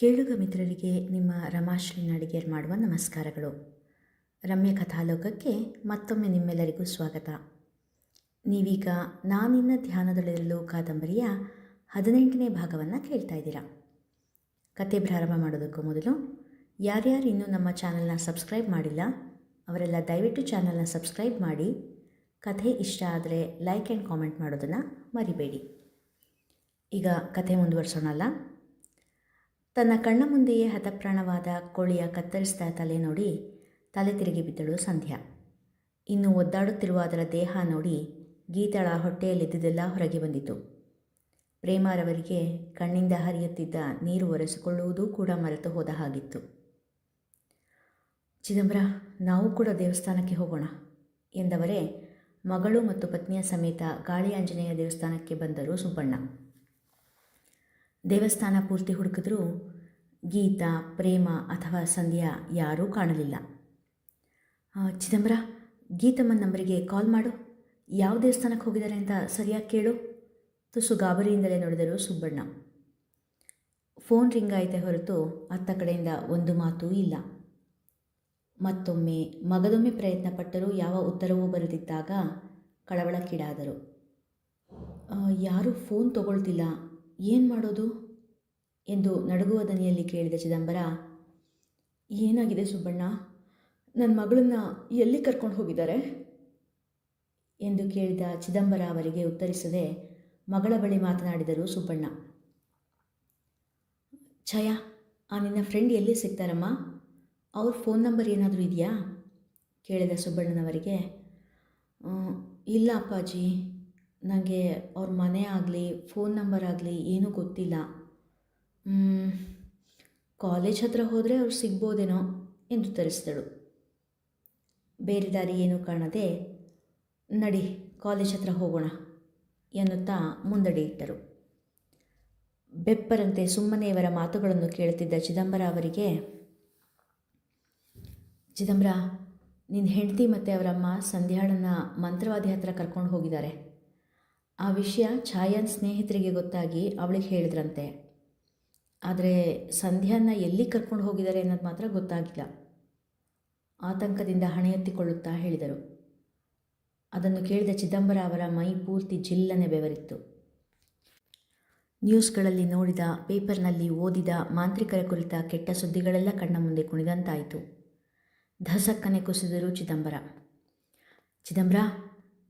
ಕೇಳುಗ ಮಿತ್ರರಿಗೆ ನಿಮ್ಮ ರಮಾಶ್ರೀ ನಡಿಗೇರ್ ಮಾಡುವ ನಮಸ್ಕಾರಗಳು. ರಮ್ಯ ಕಥಾಲೋಕಕ್ಕೆ ಮತ್ತೊಮ್ಮೆ ನಿಮ್ಮೆಲ್ಲರಿಗೂ ಸ್ವಾಗತ. ನೀವೀಗ ನಾನಿನ್ನ ಧ್ಯಾನದಲ್ಲಿರಲು ಕಾದಂಬರಿಯ ಹದಿನೆಂಟನೇ ಭಾಗವನ್ನು ಕೇಳ್ತಾ ಇದ್ದೀರಾ. ಕತೆ ಪ್ರಾರಂಭ ಮಾಡೋದಕ್ಕೂ ಮೊದಲು ಯಾರ್ಯಾರು ಇನ್ನೂ ನಮ್ಮ ಚಾನಲ್ನ ಸಬ್ಸ್ಕ್ರೈಬ್ ಮಾಡಿಲ್ಲ, ಅವರೆಲ್ಲ ದಯವಿಟ್ಟು ಚಾನಲ್ನ ಸಬ್ಸ್ಕ್ರೈಬ್ ಮಾಡಿ, ಕಥೆ ಇಷ್ಟ ಆದರೆ ಲೈಕ್ ಆ್ಯಂಡ್ ಕಾಮೆಂಟ್ ಮಾಡೋದನ್ನು ಮರಿಬೇಡಿ. ಈಗ ಕಥೆ ಮುಂದುವರ್ಸೋಣಲ್ಲ. ತನ್ನ ಕಣ್ಣ ಮುಂದೆಯೇ ಹತಪ್ರಾಣವಾದ ಕೋಳಿಯ ಕತ್ತರಿಸಿದ ತಲೆ ನೋಡಿ ತಲೆ ತಿರುಗಿ ಬಿದ್ದಳು ಸಂಧ್ಯಾ. ಇನ್ನು ಒದ್ದಾಡುತ್ತಿರುವ ಅದರ ದೇಹ ನೋಡಿ ಗೀತಳ ಹೊಟ್ಟೆಯಲ್ಲಿದ್ದುದೆಲ್ಲ ಹೊರಗೆ ಬಂದಿತು ಪ್ರೇಮಾರವರಿಗೆ ಕಣ್ಣಿಂದ ಹರಿಯುತ್ತಿದ್ದ ನೀರು ಒರೆಸಿಕೊಳ್ಳುವುದೂ ಕೂಡ ಮರೆತು ಹೋದ ಹಾಗಿತ್ತು. ಚಿದಂಬರ, ನಾವು ಕೂಡ ದೇವಸ್ಥಾನಕ್ಕೆ ಹೋಗೋಣ ಎಂದವರೇ ಮಗಳು ಮತ್ತು ಪತ್ನಿಯ ಸಮೇತ ಗಾಳಿ ಆಂಜನೇಯ ದೇವಸ್ಥಾನಕ್ಕೆ ಬಂದರು ಸುಬ್ಬಣ್ಣ. ದೇವಸ್ಥಾನ ಪೂರ್ತಿ ಹುಡುಕಿದ್ರೂ ಗೀತಾ, ಪ್ರೇಮ ಅಥವಾ ಸಂಧ್ಯಾ ಯಾರೂ ಕಾಣಲಿಲ್ಲ. ಚಿದಂಬರ, ಗೀತಮ್ಮನ ನಂಬರಿಗೆ ಕಾಲ್ ಮಾಡು. ಯಾವ ದೇವಸ್ಥಾನಕ್ಕೆ ಹೋಗಿದ್ದಾರೆ ಅಂತ ಸರಿಯಾಗಿ ಕೇಳು. ತುಸು ಗಾಬರಿಯಿಂದಲೇ ನೋಡಿದರು ಸುಬ್ಬಣ್ಣ. ಫೋನ್ ರಿಂಗ್ ಆಯಿತೆ ಹೊರತು ಅತ್ತ ಕಡೆಯಿಂದ ಒಂದು ಮಾತೂ ಇಲ್ಲ. ಮತ್ತೊಮ್ಮೆ ಮಗದೊಮ್ಮೆ ಪ್ರಯತ್ನ ಪಟ್ಟರೂ ಯಾವ ಉತ್ತರವೂ ಬರದಿದ್ದಾಗ ಕಳವಳಕ್ಕೀಡಾದರು. ಯಾರೂ ಫೋನ್ ತಗೊಳ್ತಿಲ್ಲ. ಏನು ಮಾಡೋದು? ಎಂದು ನಡುಗುವ ದನಿಯಲ್ಲಿ ಕೇಳಿದ ಚಿದಂಬರ, ಏನಾಗಿದೆ ಸುಬ್ಬಣ್ಣ? ನನ್ನ ಮಗಳನ್ನ ಎಲ್ಲಿ ಕರ್ಕೊಂಡು ಹೋಗಿದ್ದಾರೆ? ಎಂದು ಕೇಳಿದ ಚಿದಂಬರ ಅವರಿಗೆ ಉತ್ತರಿಸದೆ ಮಗಳ ಬಳಿ ಮಾತನಾಡಿದರು ಸುಬ್ಬಣ್ಣ. ಛಯ, ಆ ನಿನ್ನ ಫ್ರೆಂಡ್ ಎಲ್ಲಿ ಸಿಗ್ತಾರಮ್ಮ? ಅವ್ರ ಫೋನ್ ನಂಬರ್ ಏನಾದರೂ ಇದೆಯಾ? ಕೇಳಿದ ಸುಬ್ಬಣ್ಣನವರಿಗೆ ಇಲ್ಲ ಅಪ್ಪಾಜಿ. ನನಗೆ ಅವ್ರ ಮನೆ ಆಗಲಿ ಫೋನ್ ನಂಬರ್ ಆಗಲಿ ಏನೂ ಗೊತ್ತಿಲ್ಲ. ಕಾಲೇಜ್ ಹತ್ರ ಹೋದರೆ ಅವ್ರು ಸಿಗ್ಬೋದೇನೋ ಎಂದು ತರಿಸಿದಳು. ಬೇರೆ ದಾರಿ ಏನೂ ಕಾಣದೆ, ನಡಿ ಕಾಲೇಜ್ ಹತ್ರ ಹೋಗೋಣ ಎನ್ನುತ್ತಾ ಮುಂದಡಿ ಇಟ್ಟರು. ಬೆಪ್ಪರಂತೆ ಸುಮ್ಮನೆ ಇವರ ಮಾತುಗಳನ್ನು ಕೇಳುತ್ತಿದ್ದ ಚಿದಂಬರ ಅವರಿಗೆ, ಚಿದಂಬರ ನಿನ್ನ ಹೆಂಡತಿ ಮತ್ತು ಅವರಮ್ಮ ಸಂಧ್ಯಾಳನ್ನ ಮಂತ್ರವಾದಿ ಹತ್ರ ಕರ್ಕೊಂಡು ಹೋಗಿದ್ದಾರೆ. ಆ ವಿಷಯ ಛಾಯನ್ ಸ್ನೇಹಿತರಿಗೆ ಗೊತ್ತಾಗಿ ಅವಳಿಗೆ ಹೇಳಿದ್ರಂತೆ. ಆದರೆ ಸಂಧ್ಯಾನ ಎಲ್ಲಿ ಕರ್ಕೊಂಡು ಹೋಗಿದ್ದಾರೆ ಅನ್ನೋದು ಮಾತ್ರ ಗೊತ್ತಾಗಿಲ್ಲ. ಆತಂಕದಿಂದ ಹಣೆಯೆತ್ತಿಕೊಳ್ಳುತ್ತಾ ಹೇಳಿದರು. ಅದನ್ನು ಕೇಳಿದ ಚಿದಂಬರ ಅವರ ಮೈ ಪೂರ್ತಿ ಜಿಲ್ಲನೆ ಬೆವರಿತ್ತು. ನ್ಯೂಸ್ಗಳಲ್ಲಿ ನೋಡಿದ, ಪೇಪರ್ನಲ್ಲಿ ಓದಿದ, ಮಾಂತ್ರಿಕರ ಕುರಿತ ಕೆಟ್ಟ ಸುದ್ದಿಗಳೆಲ್ಲ ಕಣ್ಣ ಮುಂದೆ ಕುಣಿದಂತಾಯಿತು. ಧಸಕ್ಕನೆ ಕುಸಿದರು ಚಿದಂಬರ. ಚಿದಂಬರ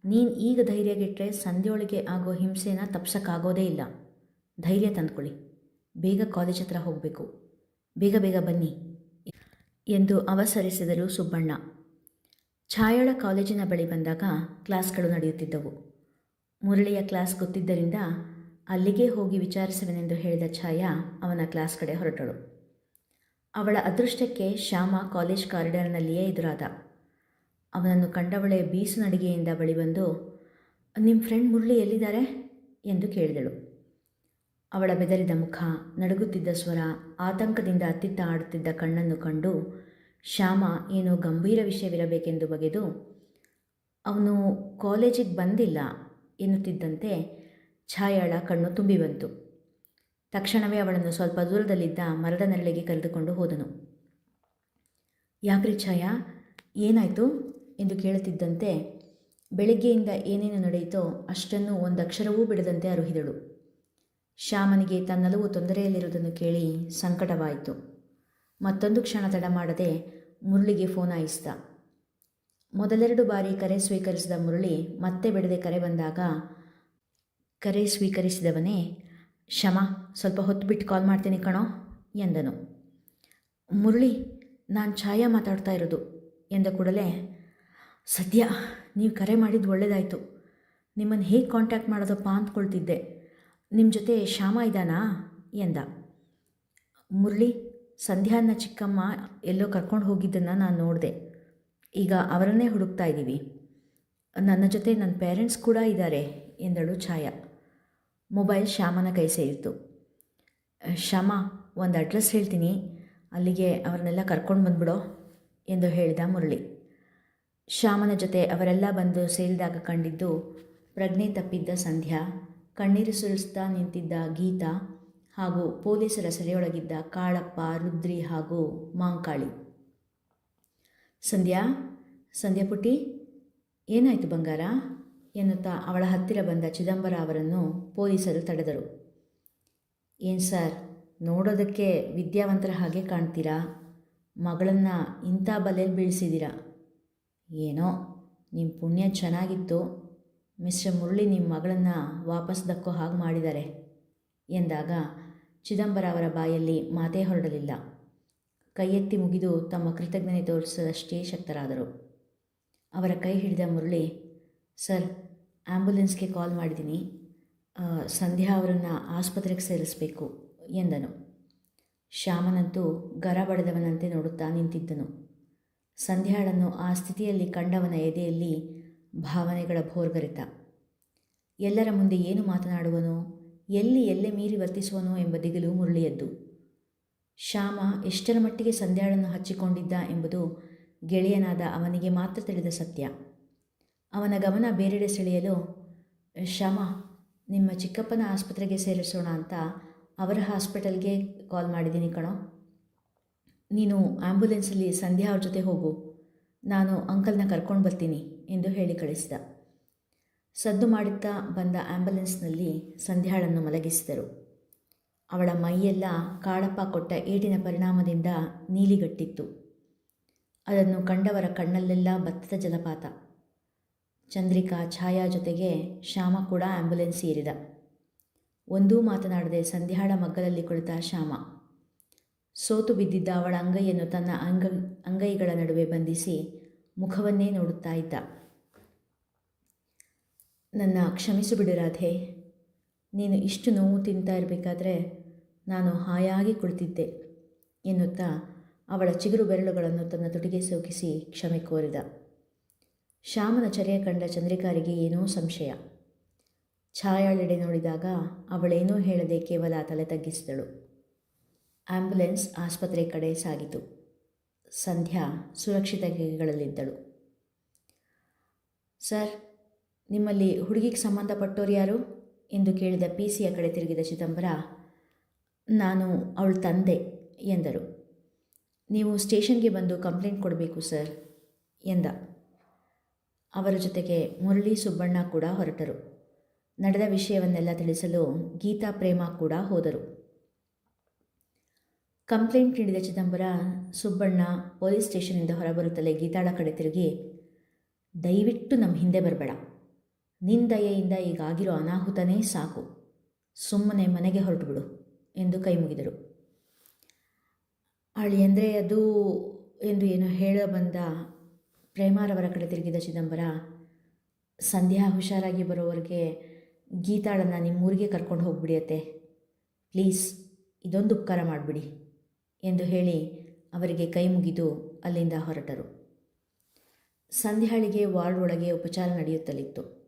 ನೀನು ಈಗ ಧೈರ್ಯಗೆಟ್ಟರೆ ಸಂಧ್ಯೊಳಗೆ ಆಗೋ ಹಿಂಸೆನ ತಪ್ಸೋಕ್ಕಾಗೋದೇ ಇಲ್ಲ. ಧೈರ್ಯ ತಂದ್ಕೊಳ್ಳಿ. ಬೇಗ ಕಾಲೇಜ್ ಹತ್ರ ಹೋಗಬೇಕು. ಬೇಗ ಬೇಗ ಬನ್ನಿ ಎಂದು ಅವಸರಿಸಿದರು ಸುಬ್ಬಣ್ಣ. ಛಾಯಳ ಕಾಲೇಜಿನ ಬಳಿ ಬಂದಾಗ ಕ್ಲಾಸ್ಗಳು ನಡೆಯುತ್ತಿದ್ದವು. ಮುರಳಿಯ ಕ್ಲಾಸ್ ಗೊತ್ತಿದ್ದರಿಂದ ಅಲ್ಲಿಗೆ ಹೋಗಿ ವಿಚಾರಿಸುವೆನೆಂದು ಹೇಳಿದ ಛಾಯಾ ಅವನ ಕ್ಲಾಸ್ ಕಡೆ ಹೊರಟಳು. ಅವಳ ಅದೃಷ್ಟಕ್ಕೆ ಶ್ಯಾಮ ಕಾಲೇಜ್ ಕಾರಿಡಾರ್ನಲ್ಲಿಯೇ ಎದುರಾದ. ಅವನನ್ನು ಕಂಡವಳೆ ಬೀಸು ನಡಿಗೆಯಿಂದ ಬಳಿ ಬಂದು ನಿಮ್ಮ ಫ್ರೆಂಡ್ ಮುರಳಿ ಎಲ್ಲಿದ್ದಾರೆ? ಎಂದು ಕೇಳಿದಳು. ಅವಳ ಬೆದರಿದ ಮುಖ, ನಡುಗುತ್ತಿದ್ದ ಸ್ವರ, ಆತಂಕದಿಂದ ಅತ್ತಿತ್ತ ಆಡುತ್ತಿದ್ದ ಕಣ್ಣನ್ನು ಕಂಡು ಶ್ಯಾಮ ಏನೋ ಗಂಭೀರ ವಿಷಯವಿರಬೇಕೆಂದು ಬಗೆದು, ಅವನು ಕಾಲೇಜಿಗೆ ಬಂದಿಲ್ಲ, ಎನ್ನುತ್ತಿದ್ದಂತೆ ಛಾಯಾಳ ಕಣ್ಣು ತುಂಬಿ ಬಂತು. ತಕ್ಷಣವೇ ಅವಳನ್ನು ಸ್ವಲ್ಪ ದೂರದಲ್ಲಿದ್ದ ಮರದ ನೆರಳಿಗೆ ಕರೆದುಕೊಂಡು ಹೋದನು. ಯಾಕ್ರಿ ಛಾಯಾ, ಏನಾಯಿತು? ಎಂದು ಕೇಳುತ್ತಿದ್ದಂತೆ ಬೆಳಗ್ಗೆಯಿಂದ ಏನೇನು ನಡೆಯಿತೋ ಅಷ್ಟನ್ನು ಒಂದಕ್ಷರವೂ ಬಿಡದಂತೆ ಅರುಹಿದಳು. ಶ್ಯಾಮನಿಗೆ ತನ್ನಲವು ತೊಂದರೆಯಲ್ಲಿರುವುದನ್ನು ಕೇಳಿ ಸಂಕಟವಾಯಿತು. ಮತ್ತೊಂದು ಕ್ಷಣ ತಡ ಮಾಡದೆ ಮುರಳಿಗೆ ಫೋನ್ ಆಯಿಸಿದ ಮೊದಲೆರಡು ಬಾರಿ ಕರೆ ಸ್ವೀಕರಿಸಿದ ಮುರಳಿ ಮತ್ತೆ ಬಿಡದೆ ಕರೆ ಬಂದಾಗ ಕರೆ ಸ್ವೀಕರಿಸಿದವನೇ ಶಮ ಸ್ವಲ್ಪ ಹೊತ್ತು ಬಿಟ್ಟು ಕಾಲ್ ಮಾಡ್ತೀನಿ ಕಣೋ, ಎಂದನು. ಮುರಳಿ, ನಾನು ಛಾಯಾ ಮಾತಾಡ್ತಾ ಇರೋದು, ಎಂದ ಕೂಡಲೇ ಸದ್ಯ ನೀವು ಕರೆ ಮಾಡಿದ್ದು ಒಳ್ಳೆಯದಾಯಿತು ನಿಮ್ಮನ್ನು ಹೇಗೆ ಕಾಂಟ್ಯಾಕ್ಟ್ ಮಾಡೋದಪ್ಪ ಅಂದ್ಕೊಳ್ತಿದ್ದೆ. ನಿಮ್ಮ ಜೊತೆ ಶ್ಯಾಮ ಇದ್ದಾನಾ ಎಂದ. ಮುರಳಿ, ಸಂಧ್ಯಾನ ಚಿಕ್ಕಮ್ಮ ಎಲ್ಲೋ ಕರ್ಕೊಂಡು ಹೋಗಿದ್ದನ್ನು ನಾನು ನೋಡಿದೆ. ಈಗ ಅವರನ್ನೇ ಹುಡುಕ್ತಾ ಇದ್ದೀವಿ ನನ್ನ ಜೊತೆ ನನ್ನ ಪೇರೆಂಟ್ಸ್ ಕೂಡ ಇದ್ದಾರೆ ಎಂದಳು ಛಾಯಾ. ಮೊಬೈಲ್ ಶ್ಯಾಮನ ಕೈ ಸೇರಿತು ಶ್ಯಾಮ, ಒಂದು ಅಡ್ರೆಸ್ ಹೇಳ್ತೀನಿ. ಅಲ್ಲಿಗೆ ಅವ್ರನ್ನೆಲ್ಲ ಕರ್ಕೊಂಡು ಬಂದ್ಬಿಡೋ, ಎಂದು ಹೇಳಿದ ಮುರಳಿ. ಶ್ಯಾಮನ ಜೊತೆ ಅವರೆಲ್ಲ ಬಂದು ಸೇರಿದಾಗ ಕಂಡಿದ್ದು ಪ್ರಜ್ಞೆ ತಪ್ಪಿದ್ದ ಸಂಧ್ಯಾ, ಕಣ್ಣೀರು ಸುರಿಸ್ತಾ ನಿಂತಿದ್ದ ಗೀತಾ ಹಾಗೂ ಪೊಲೀಸರ ಸೆರೆಯೊಳಗಿದ್ದ ಕಾಳಪ್ಪ, ರುದ್ರಿ ಹಾಗೂ ಮಾಂಕಾಳಿ. ಸಂಧ್ಯಾ ಸಂಧ್ಯಾ ಪುಟ್ಟಿ, ಏನಾಯಿತು ಬಂಗಾರ? ಎನ್ನುತ್ತಾ ಅವಳ ಹತ್ತಿರ ಬಂದ ಚಿದಂಬರ ಅವರನ್ನು ಪೊಲೀಸರು ತಡೆದರು. ಏನು ಸರ್, ನೋಡೋದಕ್ಕೆ ವಿದ್ಯಾವಂತರ ಹಾಗೆ ಕಾಣ್ತೀರಾ? ಮಗಳನ್ನು ಇಂಥ ಬಲೆಯಲ್ಲಿ ಬೀಳಿಸಿದ್ದೀರಾ? ಏನೋ ನಿಮ್ಮ ಪುಣ್ಯ ಚೆನ್ನಾಗಿತ್ತು. ಮಿಸ್ಟರ್ ಮುರಳಿ ನಿಮ್ಮ ಮಗಳನ್ನು ವಾಪಸ್ ದಕ್ಕೋ ಹಾಗೆ ಮಾಡಿದ್ದಾರೆ ಎಂದಾಗ ಚಿದಂಬರ ಅವರ ಬಾಯಲ್ಲಿ ಮಾತೇ ಹೊರಡಲಿಲ್ಲ. ಕೈಯೆತ್ತಿ ಮುಗಿದು ತಮ್ಮ ಕೃತಜ್ಞತೆ ತೋರಿಸದಷ್ಟೇ ಶಕ್ತರಾದರು. ಅವರ ಕೈ ಹಿಡಿದ ಮುರಳಿ, ಸರ್ ಆ್ಯಂಬುಲೆನ್ಸ್ಗೆ ಕಾಲ್ ಮಾಡಿದ್ದೀನಿ. ಸಂಧ್ಯಾ ಅವರನ್ನು ಆಸ್ಪತ್ರೆಗೆ ಸೇರಿಸಬೇಕು, ಎಂದನು. ಶ್ಯಾಮನಂತೂ ಗರ ಬಡಿದವನಂತೆ ನೋಡುತ್ತಾ ನಿಂತಿದ್ದನು. ಸಂಧ್ಯಾಳನ್ನು ಆ ಸ್ಥಿತಿಯಲ್ಲಿ ಕಂಡವನ ಎದೆಯಲ್ಲಿ ಭಾವನೆಗಳ ಭೋರ್ಗರಿತ. ಎಲ್ಲರ ಮುಂದೆ ಏನು ಮಾತನಾಡುವನೋ? ಎಲ್ಲಿ ಎಲ್ಲೆ ಮೀರಿ ವರ್ತಿಸುವನೋ ಎಂಬ ದಿಗಿಲು ಮುರುಳಿಯದ್ದು. ಶ್ಯಾಮ ಎಷ್ಟರ ಮಟ್ಟಿಗೆ ಸಂಧ್ಯಾಳನ್ನು ಹಚ್ಚಿಕೊಂಡಿದ್ದ ಎಂಬುದು ಗೆಳೆಯನಾದ ಅವನಿಗೆ ಮಾತ್ರ ತಿಳಿದ ಸತ್ಯ. ಅವನ ಗಮನ ಬೇರೆಡೆ ಸೆಳೆಯಲು, ಶ್ಯಾಮ, ನಿಮ್ಮ ಚಿಕ್ಕಪ್ಪನ ಆಸ್ಪತ್ರೆಗೆ ಸೇರಿಸೋಣ ಅಂತ ಅವರ ಹಾಸ್ಪಿಟಲ್ಗೆ ಕಾಲ್ ಮಾಡಿದ್ದೀನಿ ಕಣೋ. ನೀನು ಆ್ಯಂಬುಲೆನ್ಸಲ್ಲಿ ಸಂಧ್ಯಾ ಅವ್ರ ಜೊತೆ ಹೋಗು. ನಾನು ಅಂಕಲ್ನ ಕರ್ಕೊಂಡು ಬರ್ತೀನಿ ಎಂದು ಹೇಳಿ ಕಳಿಸಿದ. ಸದ್ದು ಮಾಡುತ್ತಾ ಬಂದ ಆ್ಯಂಬುಲೆನ್ಸ್ನಲ್ಲಿ ಸಂಧ್ಯಾಳನ್ನು ಮಲಗಿಸಿದರು. ಅವಳ ಮೈಯೆಲ್ಲ ಕಾಳಪ್ಪ ಕೊಟ್ಟ ಏಟಿನ ಪರಿಣಾಮದಿಂದ ನೀಲಿಗಟ್ಟಿತ್ತು. ಅದನ್ನು ಕಂಡವರ ಕಣ್ಣಲ್ಲೆಲ್ಲ ಭತ್ತದ ಜಲಪಾತ. ಚಂದ್ರಿಕಾ ಛಾಯಾ ಜೊತೆಗೆ ಶ್ಯಾಮ ಕೂಡ ಆ್ಯಂಬುಲೆನ್ಸ್ ಏರಿದ. ಒಂದೂ ಮಾತನಾಡದೆ ಸಂಧ್ಯಾಳ ಮಗ್ಗಲಲ್ಲಿ ಕುಳಿತ ಶ್ಯಾಮ. ಸೋತು ಬಿದ್ದಿದ್ದ ಅವಳ ಅಂಗೈಯನ್ನು ತನ್ನ ಅಂಗ, ಅಂಗೈಗಳ ನಡುವೆ ಬಂಧಿಸಿ ಮುಖವನ್ನೇ ನೋಡುತ್ತಾ ಇದ್ದ. ನನ್ನ ಕ್ಷಮಿಸು ಬಿಡು ರಾಧೆ. ನೀನು ಇಷ್ಟು ನೋವು ತಿಂತಾ ಇರಬೇಕಾದ್ರೆ ನಾನು ಹಾಯಾಗಿ ಕುಳಿತಿದ್ದೆ ಎನ್ನುತ್ತಾ ಅವಳ ಚಿಗುರು ಬೆರಳುಗಳನ್ನು ತನ್ನ ತುಟಿಗೆ ಸೋಕಿಸಿ ಕ್ಷಮೆ ಕೋರಿದ. ಶ್ಯಾಮನ ಚರ್ಯ ಕಂಡ ಚಂದ್ರಿಕಾರಿಗೆ ಏನೋ ಸಂಶಯ. ಛಾಯಾಳೆಡೆ ನೋಡಿದಾಗ ಅವಳೇನೂ ಹೇಳದೆ ಕೇವಲ ತಲೆ ತಗ್ಗಿಸಿದಳು. ಆಂಬ್ಯುಲೆನ್ಸ್ ಆಸ್ಪತ್ರೆ ಕಡೆ ಸಾಗಿತು. ಸಂಧ್ಯಾ ಸುರಕ್ಷಿತ ಕೈಗಳಲ್ಲಿದ್ದಳು ಸರ್, ನಿಮ್ಮಲ್ಲಿ ಹುಡುಗಿಗೆ ಸಂಬಂಧಪಟ್ಟೋರು ಯಾರು? ಎಂದು ಕೇಳಿದ ಪಿ ಸಿಯ ಕಡೆ ತಿರುಗಿದ ಚಿದಂಬರ, ನಾನು ಅವಳ ತಂದೆ, ಎಂದರು. ನೀವು ಸ್ಟೇಷನ್ಗೆ ಬಂದು ಕಂಪ್ಲೇಂಟ್ ಕೊಡಬೇಕು, ಸರ್, ಎಂದ. ಅವರ ಜೊತೆಗೆ ಮುರಳಿ ಸುಬ್ಬಣ್ಣ ಕೂಡ ಹೊರಟರು. ನಡೆದ ವಿಷಯವನ್ನೆಲ್ಲ ತಿಳಿಸಲು ಗೀತಾ ಪ್ರೇಮ ಕೂಡ ಹೋದರು. ಕಂಪ್ಲೇಂಟ್ ನೀಡಿದ ಚಿದಂಬರ, ಸುಬ್ಬಣ್ಣ ಪೊಲೀಸ್ ಸ್ಟೇಷನಿಂದ ಹೊರಬರುತ್ತಲೇ ಗೀತಾಳ ಕಡೆ ತಿರುಗಿ, ದಯವಿಟ್ಟು ನಮ್ಮ ಹಿಂದೆ ಬರಬೇಡ. ನಿನ್ನ ದಯೆಯಿಂದ ಈಗಾಗಿರೋ ಅನಾಹುತನೇ ಸಾಕು. ಸುಮ್ಮನೆ ಮನೆಗೆ ಹೊರಟುಬಿಡು ಎಂದು ಕೈ ಮುಗಿದರು. ಅಳಿ, ಅಂದರೆ ಅದು ಎಂದು ಏನೋ ಹೇಳ ಬಂದ ಪ್ರೇಮಾರವರ ಕಡೆ ತಿರುಗಿದ ಚಿದಂಬರ, ಸಂಧ್ಯಾ ಹುಷಾರಾಗಿ ಬರೋವರೆಗೆ ಗೀತಾಳನ್ನು ನಿಮ್ಮೂರಿಗೆ ಕರ್ಕೊಂಡು ಹೋಗ್ಬಿಡಿಯತ್ತೆ ಪ್ಲೀಸ್, ಇದೊಂದು ಉಪಕಾರ ಮಾಡಿಬಿಡಿ. ಎಂದು ಹೇಳಿ ಅವರಿಗೆ ಕೈ ಮುಗಿದು ಅಲ್ಲಿಂದ ಹೊರಟರು. ಸಂಧ್ಯಾಳಿಗೆ ವಾರ್ಡ್ ಒಳಗೆ ಉಪಚಾರ ನಡೆಯುತ್ತಲಿತ್ತು.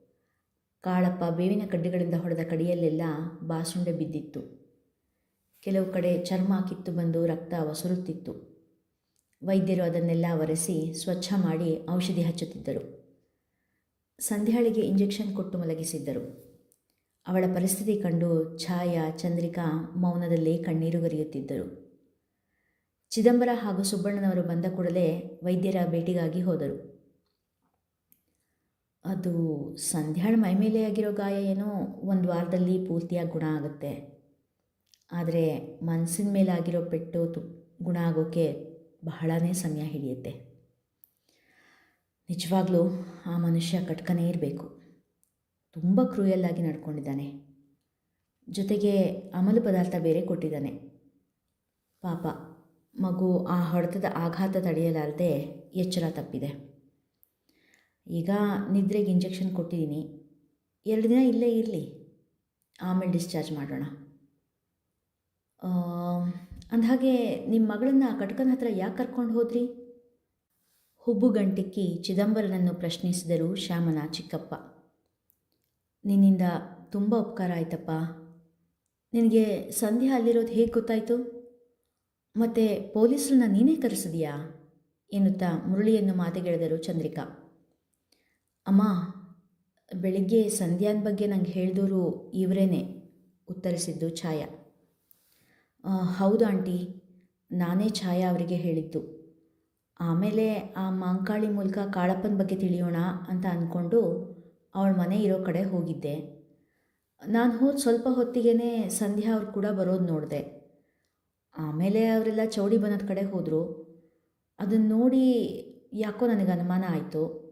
ಕಾಳಪ್ಪ ಬೇವಿನ ಕಡ್ಡಿಗಳಿಂದ ಹೊಡೆದ ಕಡಿಯಲ್ಲೆಲ್ಲ ಬಾಸುಂಡೆ ಬಿದ್ದಿತ್ತು. ಕೆಲವು ಕಡೆ ಚರ್ಮ ಕಿತ್ತು ಬಂದು ರಕ್ತ ಒಸರುತ್ತಿತ್ತು. ವೈದ್ಯರು ಅದನ್ನೆಲ್ಲ ಒರೆಸಿ ಸ್ವಚ್ಛ ಮಾಡಿ ಔಷಧಿ ಹಚ್ಚುತ್ತಿದ್ದರು. ಸಂಧ್ಯಾಳಿಗೆ ಇಂಜೆಕ್ಷನ್ ಕೊಟ್ಟು ಮಲಗಿಸಿದ್ದರು. ಅವಳ ಪರಿಸ್ಥಿತಿ ಕಂಡು ಛಾಯಾ, ಚಂದ್ರಿಕಾ ಮೌನದಲ್ಲೇ ಕಣ್ಣೀರು ಗರಿಯುತ್ತಿದ್ದರು. ಚಿದಂಬರ ಹಾಗೂ ಸುಬ್ಬಣ್ಣನವರು ಬಂದ ಕೂಡಲೇ ವೈದ್ಯರ ಭೇಟಿಗಾಗಿ ಹೋದರು. ಅದು ಸಂಧ್ಯಾಳ ಮೈಮೇಲೆ ಆಗಿರೋ ಗಾಯ ಏನೋ ಒಂದು ವಾರದಲ್ಲಿ ಪೂರ್ತಿಯಾಗಿ ಗುಣ ಆಗುತ್ತೆ. ಆದರೆ ಮನಸ್ಸಿನ ಮೇಲಾಗಿರೋ ಪೆಟ್ಟು ತು ಗುಣ ಆಗೋಕ್ಕೆ ಬಹಳನೇ ಸಮಯ ಹಿಡಿಯುತ್ತೆ. ನಿಜವಾಗ್ಲೂ ಆ ಮನುಷ್ಯ ಕಟ್ಕನೇ ಇರಬೇಕು. ತುಂಬ ಕ್ರೂಯಲ್ಲಾಗಿ ನಡ್ಕೊಂಡಿದ್ದಾನೆ. ಜೊತೆಗೆ ಅಮಲು ಪದಾರ್ಥ ಬೇರೆ ಕೊಟ್ಟಿದ್ದಾನೆ. ಪಾಪ. ಮಗು ಆ ಹೊಡೆತದ ಆಘಾತ ತಡೆಯಲಾರದೆ ಎಚ್ಚರ ತಪ್ಪಿದೆ. ಈಗ ನಿದ್ರೆಗೆ ಇಂಜೆಕ್ಷನ್ ಕೊಟ್ಟಿದ್ದೀನಿ ಎರಡು ದಿನ ಇಲ್ಲೇ ಇರಲಿ. ಆಮೇಲೆ ಡಿಸ್ಚಾರ್ಜ್ ಮಾಡೋಣ. ಅಂದಹಾಗೆ ನಿಮ್ಮ ಮಗಳನ್ನ ಕಟಕನ ಹತ್ರ ಯಾಕೆ ಕರ್ಕೊಂಡು ಹೋದ್ರಿ? ಹುಬ್ಬುಗಂಟಿಕ್ಕಿ ಚಿದಂಬರನನ್ನು ಪ್ರಶ್ನಿಸಿದರು ಶ್ಯಾಮನ ಚಿಕ್ಕಪ್ಪ. ನಿನ್ನಿಂದ ತುಂಬ ಉಪಕಾರ ಆಯ್ತಪ್ಪ. ನಿನಗೆ ಸಂಧ್ಯಾ ಅಲ್ಲಿರೋದು ಹೇಗೆ ಗೊತ್ತಾಯಿತು? ಮತ್ತು ಪೊಲೀಸರನ್ನ ನೀನೇ ಕರೆಸಿದೀಯಾ? ಎನ್ನುತ್ತಾ ಮುರಳಿಯನ್ನು ಮಾತಿಗೆಳೆದರು ಚಂದ್ರಿಕಾ. ಅಮ್ಮ ಬೆಳಿಗ್ಗೆ ಸಂಧ್ಯಾನ ಬಗ್ಗೆ ನಂಗೆ ಹೇಳಿದವರು ಇವರೇನೆ ಉತ್ತರಿಸಿದ್ದು ಛಾಯಾ. "ಆ, ಹೌದು ಆಂಟಿ ನಾನೇ ಛಾಯಾ ಅವರಿಗೆ ಹೇಳಿದ್ದು. ಆಮೇಲೆ ಆ ಮಾಂಕಾಳಿ ಮೂಲಕ ಕಾಳಪ್ಪನ ಬಗ್ಗೆ ತಿಳಿಯೋಣ ಅಂತ ಅಂದ್ಕೊಂಡು ಅವಳ ಮನೆ ಇರೋ ಕಡೆ ಹೋಗಿದ್ದೆ. ನಾನು ಹೋದ ಸ್ವಲ್ಪ ಹೊತ್ತಿಗೆ ಸಂಧ್ಯಾ ಅವ್ರು ಕೂಡ ಬರೋದು ನೋಡಿದೆ. ಆಮೇಲೆ ಅವರೆಲ್ಲ ಚೌಡಿ ಬನ್ನದ ಕಡೆ ಹೋದರು. ಅದನ್ನು ನೋಡಿ ಯಾಕೋ ನನಗೆ ಅನುಮಾನ ಆಯಿತು.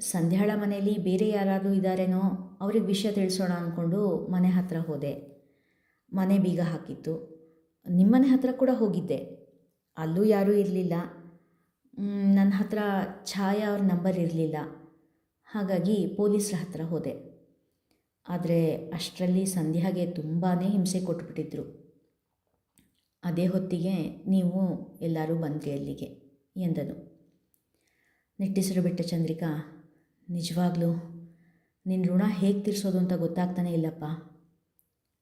ಸಂಧ್ಯಾಳ ಮನೆಯಲ್ಲಿ ಬೇರೆ ಯಾರಾದರೂ ಇದ್ದಾರೇನೋ ಅವ್ರಿಗೆ ವಿಷಯ ತಿಳಿಸೋಣ ಅಂದ್ಕೊಂಡು ಮನೆ ಹತ್ತಿರ ಹೋದೆ. ಮನೆ ಬೀಗ ಹಾಕಿತ್ತು. ನಿಮ್ಮನೆ ಹತ್ತಿರ ಕೂಡ ಹೋಗಿದ್ದೆ. ಅಲ್ಲೂ ಯಾರೂ ಇರಲಿಲ್ಲ. ನನ್ನ ಹತ್ರ ಛಾಯಾ ಅವ್ರ ನಂಬರ್ ಇರಲಿಲ್ಲ. ಹಾಗಾಗಿ ಪೊಲೀಸರ ಹತ್ರ ಹೋದೆ. ಆದರೆ ಅಷ್ಟರಲ್ಲಿ ಸಂಧ್ಯಾಗೆ ತುಂಬಾ ಹಿಂಸೆ ಕೊಟ್ಬಿಟ್ಟಿದ್ರು. ಅದೇ ಹೊತ್ತಿಗೆ ನೀವು ಎಲ್ಲರೂ ಬಂದ್ರಿ ಅಲ್ಲಿಗೆ ಎಂದನು. ನಿಟ್ಟಿಸಿರು ಬಿಟ್ಟ ಚಂದ್ರಿಕಾ, ನಿಜವಾಗ್ಲೂ ನಿನ್ನ ಋಣ ಹೇಗೆ ತೀರಿಸೋದು ಅಂತ ಗೊತ್ತಾಗ್ತಾನೆ ಇಲ್ಲಪ್ಪ.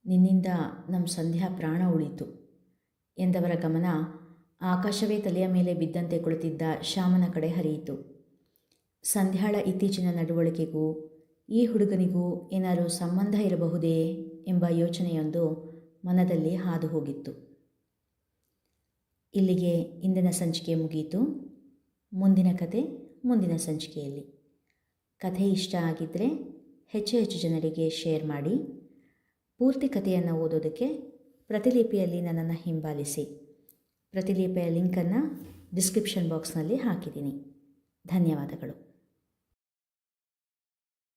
ನಿನ್ನಿಂದ ನಮ್ಮ ಸಂಧ್ಯಾ ಪ್ರಾಣ ಉಳಿತು ಎಂದವರ ಗಮನ ಆಕಾಶವೇ ತಲೆಯ ಮೇಲೆ ಬಿದ್ದಂತೆ ಕುಳಿತಿದ್ದ ಶ್ಯಾಮನ ಕಡೆ ಹರಿಯಿತು. ಸಂಧ್ಯಾಳ ಇತ್ತೀಚಿನ ನಡವಳಿಕೆಗೂ ಈ ಹುಡುಗನಿಗೂ ಏನಾದರೂ ಸಂಬಂಧ ಇರಬಹುದೇ ಎಂಬ ಯೋಚನೆಯೊಂದು ಮನದಲ್ಲಿ ಹಾದು ಹೋಗಿತ್ತು. ಇಲ್ಲಿಗೆ ಇಂದಿನ ಸಂಚಿಕೆ ಮುಗಿಯಿತು. ಮುಂದಿನ ಕತೆ ಮುಂದಿನ ಸಂಚಿಕೆಯಲ್ಲಿ. ಕಥೆ ಇಷ್ಟ ಆಗಿದ್ದರೆ ಹೆಚ್ಚು ಹೆಚ್ಚು ಜನರಿಗೆ ಶೇರ್ ಮಾಡಿ. ಪೂರ್ತಿ ಕಥೆಯನ್ನು ಓದೋದಕ್ಕೆ ಪ್ರತಿಲಿಪಿಯಲ್ಲಿ ನನ್ನನ್ನು ಹಿಂಬಾಲಿಸಿ. ಪ್ರತಿಲಿಪಿಯ ಲಿಂಕನ್ನು ಡಿಸ್ಕ್ರಿಪ್ಷನ್ ಬಾಕ್ಸ್ನಲ್ಲಿ ಹಾಕಿದ್ದೀನಿ. ಧನ್ಯವಾದಗಳು.